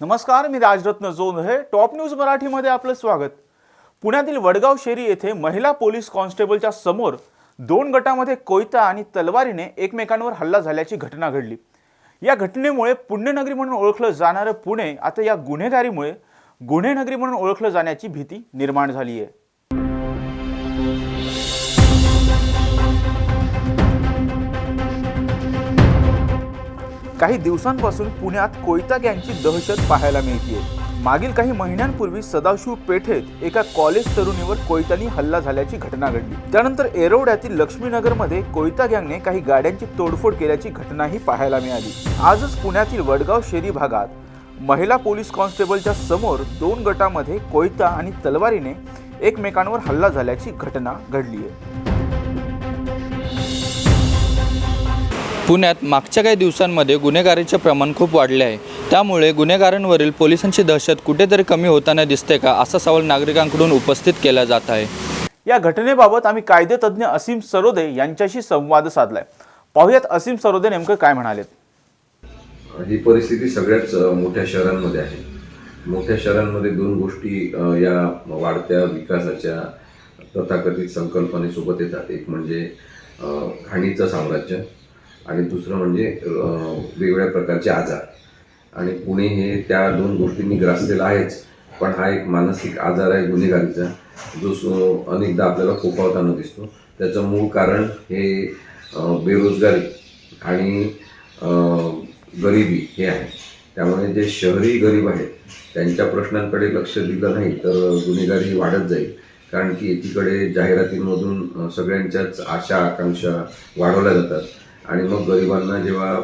नमस्कार मी Rajratna Jondhale top news मराठीमध्ये आपलं स्वागत. पुण्यातील वडगाव शेरी येथे महिला पोलीस कॉन्स्टेबलच्या समोर दोन गटामध्ये कोयता आणि तलवारीने एकमेकांवर हल्ला झाल्याची घटना घडली. या घटनेमुळे पुण्यनगरी म्हणून ओळखलं जाणारं पुणे आता या गुन्हेगारीमुळे गुन्हेनगरी म्हणून ओळखलं जाण्याची भीती निर्माण झाली आहे काही दिवसांपासून पुण्यात कोयता गँगची दहशत पाहायला मिळते मागील काही महिन्यांपूर्वी सदाशिव पेठेत एका कॉलेज तरुणीवर कोयतानी हल्ला झाल्याची घटना घडली. त्यानंतर एरोड्यातील लक्ष्मीनगरमध्ये कोयता गँगने काही गाड्यांची तोडफोड केल्याची घटनाही पाहायला मिळाली. आजच पुण्यातील वडगाव शेरी भागात महिला पोलीस कॉन्स्टेबलच्या समोर दोन गटामध्ये कोयता आणि तलवारीने एकमेकांवर हल्ला झाल्याची घटना घडली आहे पुण्यात मागच्या काही दिवसांमध्ये गुन्हेगारीचे प्रमाण खूप वाढले आहे. त्यामुळे गुन्हेगारांवरील पोलिसांची दहशत कुठेतरी कमी होताना दिसते का असा सवाल नागरिकांकडून उपस्थित केला जात आहे. या घटनेबाबत आम्ही कायदेतज्ञ असीम सरोदे यांच्याशी संवाद साधलाय. पाहुयात असीम सरोदे नेमकं काय म्हणालेत. ही परिस्थिती सगळ्याच मोठ्या शहरांमध्ये आहे. मोठ्या शहरांमध्ये दोन गोष्टी या वाढत्या विकासाच्या तथाकथित संकल्पनेसोबत येतात. एक म्हणजे अ, घाणीचं साम्राज्य आणि दुसरं म्हणजे वेगवेगळ्या प्रकारचे आजार. आणि पुणे हे त्या दोन गोष्टींनी ग्रासलेलं आहेच पण हा एक मानसिक आजार आहे गुन्हेगारीचा जो अनेकदा आपल्याला फोफावताना दिसतो. त्याचं मूळ कारण हे बेरोजगारी आणि गरिबी हे आहे. त्यामुळे जे शहरी गरीब आहेत त्यांच्या प्रश्नांकडे लक्ष दिलं नाही तर गुन्हेगारी वाढत जाईल. कारण की एकीकडे जाहिरातींमधून सगळ्यांच्याच आशा आकांक्षा वाढवल्या जातात. आणि मग गरिबांना जेव्हा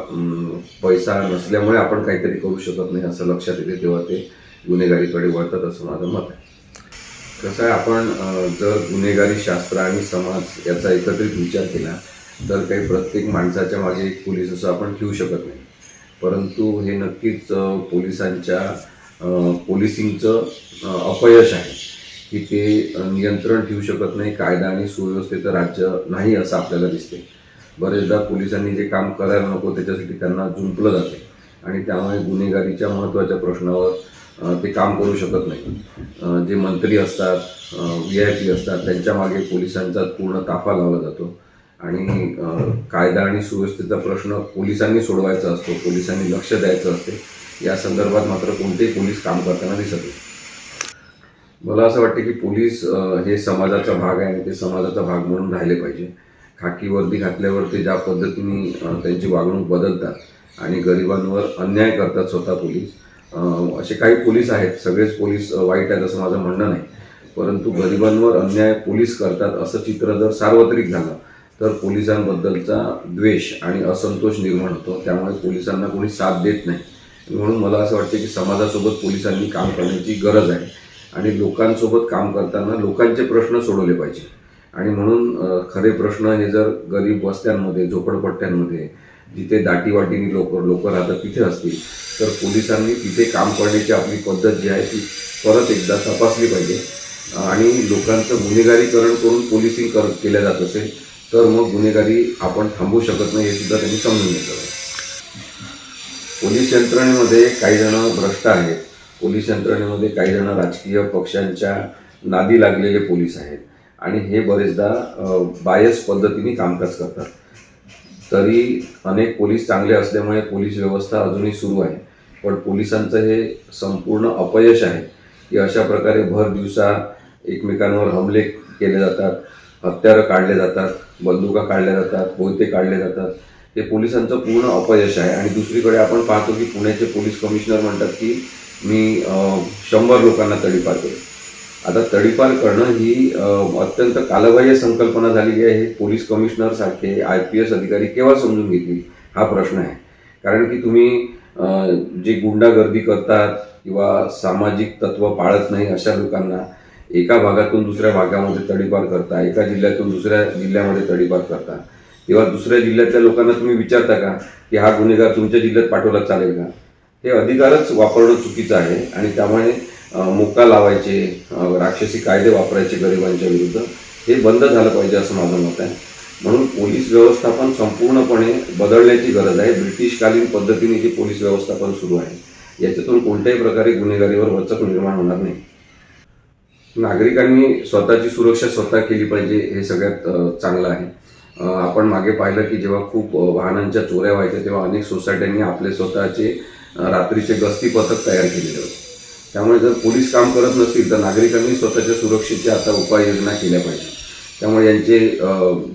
पैसा नसल्यामुळे आपण काहीतरी करू शकत नाही असं लक्षात येते तेव्हा ते गुन्हेगारीकडे वळतात असं माझं मत आहे. कसं आहे आपण जर गुन्हेगारी शास्त्र आणि समाज याचा एकत्रित विचार केला तर काही प्रत्येक माणसाच्या मागे एक पोलीस असं आपण ठेवू शकत नाही. परंतु हे नक्कीच पोलिसांच्या पोलिसिंगचं अपयश आहे की ते नियंत्रण ठेवू शकत नाही कायदा आणि सुव्यवस्थेचं राज्य नाही असं आपल्याला दिसते. बरेचदा पोलिसांनी जे काम करायला नको त्याच्यासाठी त्यांना जुंपलं जाते. आणि त्यामुळे गुन्हेगारीच्या महत्त्वाच्या प्रश्नावर ते काम करू शकत नाही. जे मंत्री असतात व्ही आय पी असतात त्यांच्या मागे पोलिसांचा पूर्ण ताफा लावला जातो. आणि कायदा आणि सुव्यवस्थेचा प्रश्न पोलिसांनी सोडवायचा असतो पोलिसांनी लक्ष द्यायचं असते. या संदर्भात मात्र कोणतेही पोलीस काम करताना दिसत नाही. मला असं वाटतं की पोलीस हे समाजाचा भाग आहे आणि ते समाजाचा भाग म्हणून राहिले पाहिजे. खाकी वर्दी घातल्यावर ते ज्या पद्धतीने त्यांची वागणूक बदलतात आणि गरिबांवर अन्याय करतात स्वतः पोलीस असे काही पोलीस आहेत. सगळेच पोलीस वाईट आहेत असं माझं म्हणणं नाही. परंतु गरिबांवर अन्याय पोलीस करतात असं चित्र जर सार्वत्रिक झालं तर पोलिसांबद्दलचा द्वेष आणि असंतोष निर्माण होतो. त्यामुळे पोलिसांना कोणी साथ देत नाही. म्हणून मला असं वाटतं की समाजासोबत पोलिसांनी काम करण्याची गरज आहे. आणि लोकांसोबत काम करताना लोकांचे प्रश्न सोडवले पाहिजे. आणि म्हणून खरे प्रश्न हे जर गरीब वस्त्यांमध्ये झोपडपट्ट्यांमध्ये जिथे दाटीवाटीने लोक लोक राहतात तिथे असतील तर पोलिसांनी तिथे काम करण्याची आपली पद्धत जी आहे ती परत एकदा तपासली पाहिजे. आणि लोकांचं गुन्हेगारीकरण करून पोलिसिंग कर केल्या जात असेल तर मग गुन्हेगारी आपण थांबवू शकत नाही हे सुद्धा त्यांनी समजून घेतलं पोलीस यंत्रणेमध्ये काही जण भ्रष्ट आहेत. पोलीस यंत्रणेमध्ये काही जण राजकीय पक्षांच्या नादी लागलेले पोलीस आहेत. आणि हे बरेचदा बायस पद्धतीने कामकाज करतात. तरी अनेक पोलीस चांगले असल्यामुळे पोलीस व्यवस्था अजूनही सुरू आहे. पण पोलिसांचं हे संपूर्ण अपयश आहे की अशा प्रकारे भर दिवसा एकमेकांवर हमले केले जातात हत्यारं काढले जातात बंदुका काढल्या जातात कोयते काढले जातात. हे पोलिसांचं पूर्ण अपयश आहे. आणि दुसरीकडे आपण पाहतो की पुण्याचे पोलीस कमिशनर म्हणतात की मी शंभर लोकांना तडी पाहतो आता तडीपार करणं ही अत्यंत कालबाह्य संकल्पना झालेली आहे. पोलीस कमिशनर सारखे आय पी एस अधिकारी केव्हा समजून घेतील? हा प्रश्न आहे. कारण की तुम्ही जे गुंडागर्दी करतात किंवा सामाजिक तत्व पाळत नाही अशा लोकांना एका भागातून दुसऱ्या भागामध्ये तडीपार करता एका जिल्ह्यातून दुसऱ्या जिल्ह्यामध्ये तडीपार करता तेव्हा दुसऱ्या जिल्ह्यातल्या लोकांना तुम्ही विचारता का की हा गुन्हेगार तुमच्या जिल्ह्यात पाठवला चालेल का? हे अधिकारच वापरणं चुकीचं आहे आणि त्यामुळे मुक्का लावायचे राक्षसी कायदे वापरायचे गरिबांच्या विरुद्ध हे बंद झालं पाहिजे असं माझं मत आहे. म्हणून पोलीस व्यवस्थापन संपूर्णपणे बदलण्याची गरज आहे. ब्रिटिशकालीन पद्धतीने जी पोलीस व्यवस्थापन सुरू आहे. याच्यातून कोणत्याही प्रकारे गुन्हेगारीवर वचक निर्माण होणार नाही. नागरिकांनी स्वतःची सुरक्षा स्वतः केली पाहिजे हे सगळ्यात चांगलं आहे. आपण मागे पाहिलं की जेव्हा खूप वाहनांच्या चोऱ्या व्हायच्या तेव्हा अनेक सोसायट्यांनी आपले स्वतःचे रात्रीचे गस्ती पथक तयार केलेले होते. त्यामुळे जर पोलीस काम करत नसतील तर नागरिकांनी स्वतःच्या सुरक्षेच्या आता उपाययोजना केल्या पाहिजे. त्यामुळे यांचे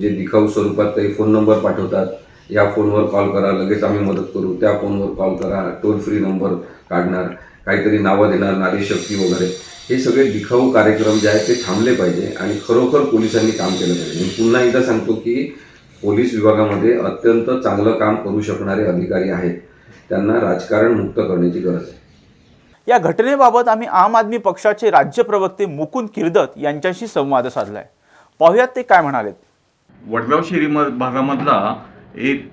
जे दिखाऊ स्वरूपात काही फोन नंबर पाठवतात या फोनवर कॉल करा लगेच आम्ही मदत करू त्या फोनवर कॉल करा टोल फ्री नंबर काढणार काहीतरी नावं देणार नारी शक्ती वगैरे. हे सगळे दिखाऊ कार्यक्रम जे आहेत ते थांबले पाहिजे आणि खरोखर पोलिसांनी काम केलं पाहिजे. मी पुन्हा एकदा सांगतो की पोलीस विभागामध्ये अत्यंत चांगलं काम करू शकणारे अधिकारी आहेत. त्यांना राजकारण मुक्त करण्याची गरज आहे. या घटनेबाबत आम्ही आम आदमी पक्षाचे राज्य प्रवक्ते मुकुंद किर्दत यांच्याशी संवाद साधलाय. पाहुयात ते काय म्हणालेत. वडगाव शहरी म- भागामधला एक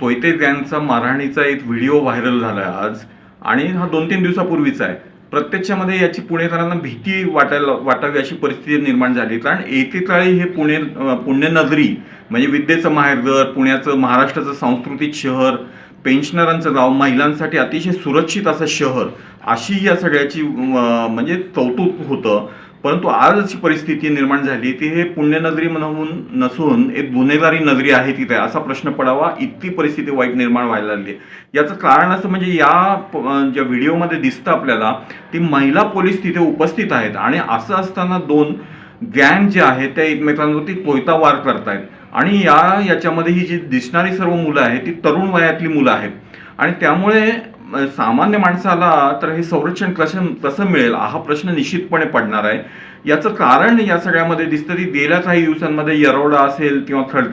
चोयते यांचा मारहाणीचा एक व्हिडिओ व्हायरल झाला आहे आज आणि हा दोन तीन दिवसापूर्वीचा आहे. प्रत्यक्षामध्ये याची पुणेकरांना भीती वाटायला वाटावी अशी परिस्थिती निर्माण झाली. कारण एकेकाळी हे पुणे पुण्यनगरी म्हणजे विद्येचं माहेरघर पुण्याचं महाराष्ट्राचं सांस्कृतिक शहर पेन्शनरांचं गाव महिलांसाठी अतिशय सुरक्षित असं शहर अशी या सगळ्याची म्हणजे कौतुक होतं. परंतु आज अशी परिस्थिती निर्माण झाली ती हे पुण्यनगरी म्हणून नसून एक गुन्हेगारी नगरी आहे तिथे असा प्रश्न पडावा इतकी परिस्थिती वाईट निर्माण व्हायला लागली. याचं कारण असं म्हणजे या प- ज्या व्हिडिओमध्ये दिसतं आपल्याला ती महिला पोलीस तिथे उपस्थित आहेत. आणि असं असताना दोन गँग जे आहेत त्या एकमेकांवरती कोयता वार करतायत. आणि या याच्यामध्ये ही जी दिसणारी सर्व मुलं आहेत ती तरुण वयातली मुलं आहेत. आणि त्यामुळे सामान्य माणसाला तर हे संरक्षण कसं कसं मिळेल हा प्रश्न निश्चितपणे पडणार आहे. याचं कारण या सगळ्यामध्ये दिसतं की गेल्या काही दिवसांमध्ये यरोडा असेल किंवा खड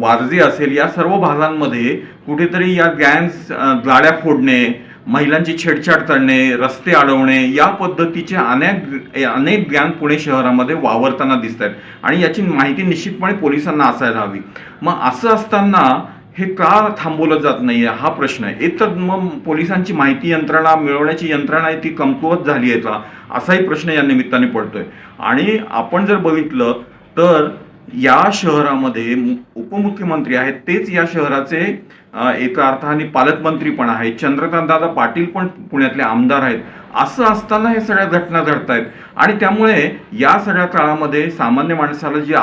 वारजे असेल या सर्व भागांमध्ये कुठेतरी या गॅन्स गाड्या फोडणे महिलांची छेडछाड करणे रस्ते अडवणे या पद्धतीचे अनेक अनेक ज्ञान पुणे शहरामध्ये वावरताना दिसत आहेत आणि याची माहिती निश्चितपणे पोलिसांना असायला हवी. मग असं असताना हे का थांबवलं जात नाही आहे हा प्रश्न आहे. एक तर मग पोलिसांची माहिती यंत्रणा मिळवण्याची यंत्रणा आहे ती कमकुवत झाली आहे का? असाही प्रश्न या निमित्ताने पडतोय. आणि आपण जर बघितलं तर या शहरामध्ये मु- उपमुख्यमंत्री आहेत तेच या शहराचे एका अर्थाने पालकमंत्री पण आहेत. चंद्रकांत दादा पाटील पण पुण्यातले आमदार आहेत. असं असताना हे सगळ्या घटना घडतायत. आणि त्यामुळे या सगळ्या काळामध्ये सामान्य माणसाला जे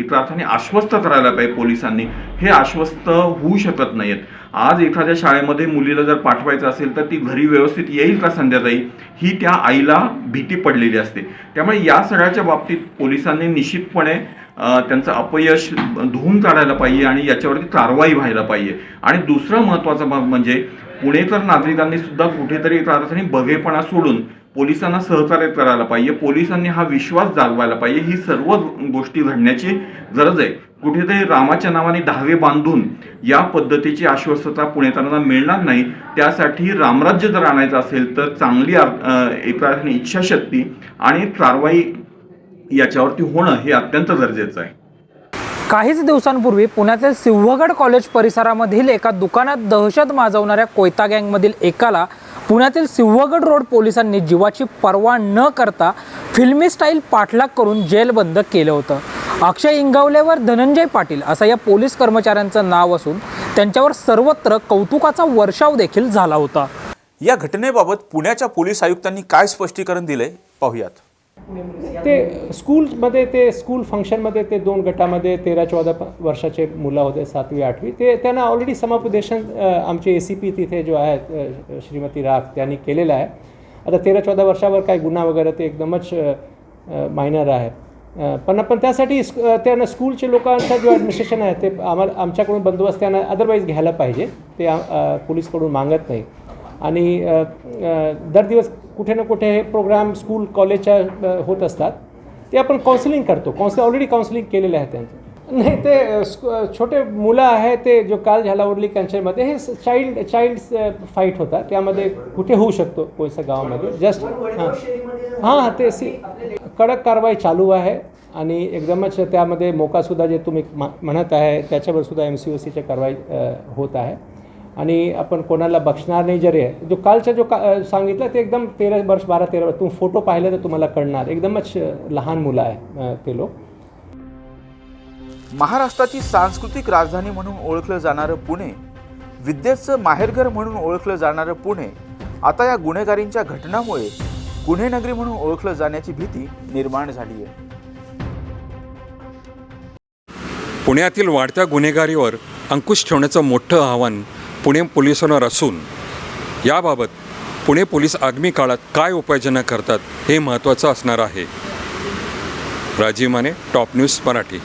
एका अर्थाने आश्वस्त करायला पाहिजे पोलिसांनी हे आश्वस्त होऊ शकत नाहीत आज एखाद्या शाळेमध्ये मुलीला जर पाठवायचं असेल तर ती घरी व्यवस्थित येईल का संध्याकाळी? ही त्या आईला भीती पडलेली असते. त्यामुळे या सगळ्याच्या बाबतीत पोलिसांनी निश्चितपणे त्यांचं अपयश धुवून काढायला पाहिजे आणि याच्यावरती कारवाई व्हायला पाहिजे. आणि दुसरा महत्त्वाचा भाग म्हणजे पुणेकर नागरिकांनी सुद्धा कुठेतरी एका अर्थाने बघेपणा सोडून पोलिसांना सहकार्य करायला पाहिजे. पोलिसांनी हा विश्वास जागवायला पाहिजे. ही सर्व गोष्टी घडण्याची गरज आहे. कुठेतरी रामाच्या नावाने धावे बांधून या पद्धतीची आश्वस्तता पुणेकरांना मिळणार नाही. त्यासाठी रामराज्य जर आणायचं असेल तर चांगली एका अर्थाने इच्छाशक्ती आणि कारवाई याच्यावरती होणं हे अत्यंत गरजेचं आहे. काहीच दिवसांपूर्वी पुण्यातील सिंहगड कॉलेज परिसरामधील एका दुकानात दहशत माजवणाऱ्या कोयता गँगमधील एकाला पुण्यातील सिंहगड रोड पोलिसांनी जीवाची पर्वा न करता फिल्मी स्टाईल पाठलाग करून जेलबंद केलं होतं. अक्षय इंगावलेवर धनंजय पाटील असं या पोलीस कर्मचाऱ्यांचं नाव असून त्यांच्यावर सर्वत्र कौतुकाचा वर्षाव देखील झाला होता. या घटनेबाबत पुण्याच्या पोलीस आयुक्तांनी काय स्पष्टीकरण दिलंय? पाहुयात. ते स्कूलमध्ये ते स्कूल फंक्शनमध्ये ते दोन गटामध्ये तेरा चौदा वर्षाचे मुलं होते सातवी आठवी. ते त्यांना ऑलरेडी समुपदेशन आमचे ए सी पी तिथे जो आहेत अ, श्रीमती राख त्यांनी केलेलं आहे. आता तेरा चौदा वर्षावर काय गुन्हा वगैरे ते एकदमच मायनर आहे. पण पण त्यासाठी स्क- त्यांना स्कूलचे लोकांचा जो ॲडमिनिस्ट्रेशन आहे ते आम्हाला आमच्याकडून बंदोबस्त त्यांना अदरवाईज घ्यायला पाहिजे. ते पोलीसकडून मागत नाही. आणि दर दिवस कुठे ना कुठे हे प्रोग्राम स्कूल कॉलेजच्या होत असतात. ते आपण काउन्सिलिंग करतो. काउन्सिल ऑलरेडी काउन्सिलिंग केलेलं आहे त्यांचं. नाही ते स्क- छोटे मुलं आहे ते जो काल झाला उरली कल्चरमध्ये हे चाइल्ड चाइल्ड फाईट होता त्यामध्ये कुठे होऊ शकतो कोणत्या गावामध्ये? जस्ट हां. हां ते सी कडक कारवाई चालू आहे. आणि एकदमच त्यामध्ये मोकासुद्धा जे तुम्ही म्हणत आहे त्याच्यावर सुद्धा एम सी ओ सीच्या कारवाई होत आहे. आणि आपण कोणाला बक्षणार नाही जरी आहे. जो कालचा जो का सांगितलं ते एकदम तेरा वर्ष बारा तेरा वर्ष. तुम्ही फोटो पाहिले तर तुम्हाला कळणार. एकदमच लहान मुलं आहे ते लोक. महाराष्ट्राची सांस्कृतिक राजधानी म्हणून ओळखलं जाणारं पुणे विद्येचं माहेरघर म्हणून ओळखलं जाणारं पुणे आता या गुन्हेगारींच्या घटनामुळे गुन्हेनगरी म्हणून ओळखलं जाण्याची भीती निर्माण झाली आहे. पुण्यातील वाढत्या गुन्हेगारीवर अंकुश ठेवण्याचं मोठं आव्हान पुणे पोलिसांवर असून याबाबत पुणे पोलीस आगामी काळात काय उपाययोजना करतात हे महत्त्वाचं असणार आहे. Rajiv Mane top news Marathi.